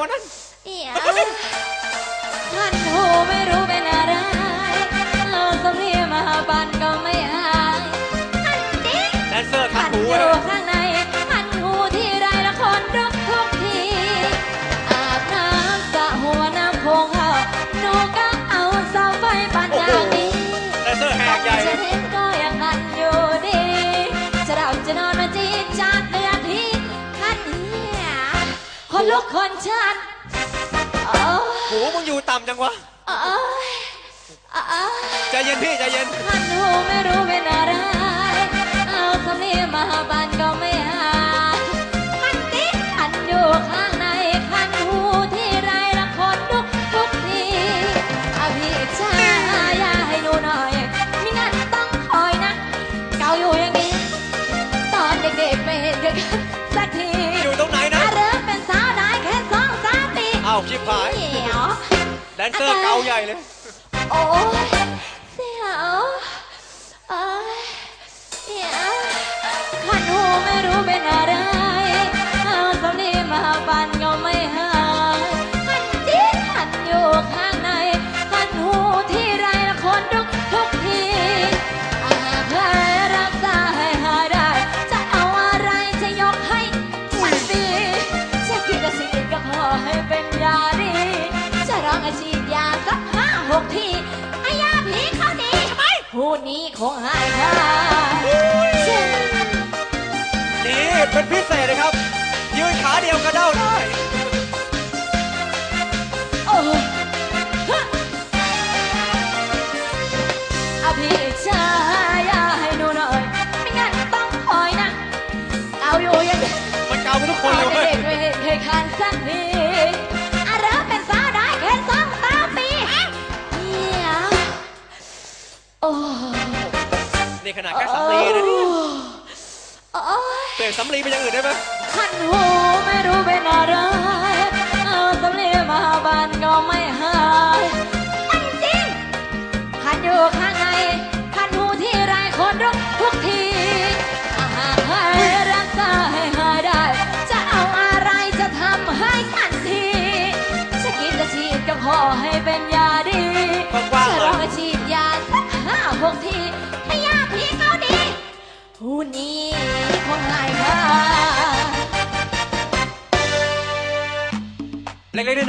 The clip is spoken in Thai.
วะนั่นเอียท่านหูไม่รู้เป็นอะไรเอาสำเนียงมาบันก็ไม่อายท่านจิ๊กแดนเซอร์คัท่านนหูอเลยู่ยข้างในท่านหูที่ไรละคนรุกทุกที อาบน้ำสระหัวน้ำโคงเข้าหนูก็เอาเสาไฟปั่นอย่างนี้ แดนเซอร์แหกใหญ่จะเห็นก็ยัง คนลุกคนชันโอ้หูมึงอยู่ต่ำจังวะโอ้ยโอ้ยใจเย็นพี่ใจเย็นขันหูไม่รู้เป็นอะไร เอาสำเนียงมาบันก็ไม่หายขันติดขันอยู่ข้างในขันหูที่ไรละคนลุกทุกทีอาพี่ชายอย่าให้หนูหน่อยไม่งั้นต้องคอยนะ เกาอยู่อย่างนี้ ตอนเด็กๆไม่เห็นกันสักทีามปีอ้าวชิบหายเหี่ยวแดนเซอร์เกาใหญ่เลย โอ้ยเสียว เป็นยาดีจะร้องอาชีพยาสักห้าหกทีไอ้ยาผีเขาดีทำไมผู้นี้คงหายค่ะนนี่เป็นพิเศษเลยครับ นี่ขนาดแค่สำลีนะเนี่ยโอ้ยเปลี่ยนสำลีเป็นอย่างอื่นได้ไหมขันหูไม่รู้เป็นอะไรเอาสำลีมาบานก็ไม่หายมันจริงขันอยู่ข้างในขันหูที่ไรคนรุกทุกทีอาหารให้รักษาให้หายได้ จะเอาอะไรจะทำให้ทันทีจะกินจะฉีดก็ขอให้เป็นยาดีกว้างจะๆเลลอยงฉีดยาสัก หกทีให้ยาผีเกาดีผู้นี้คงหายค่ะเล็กๆน้อยๆ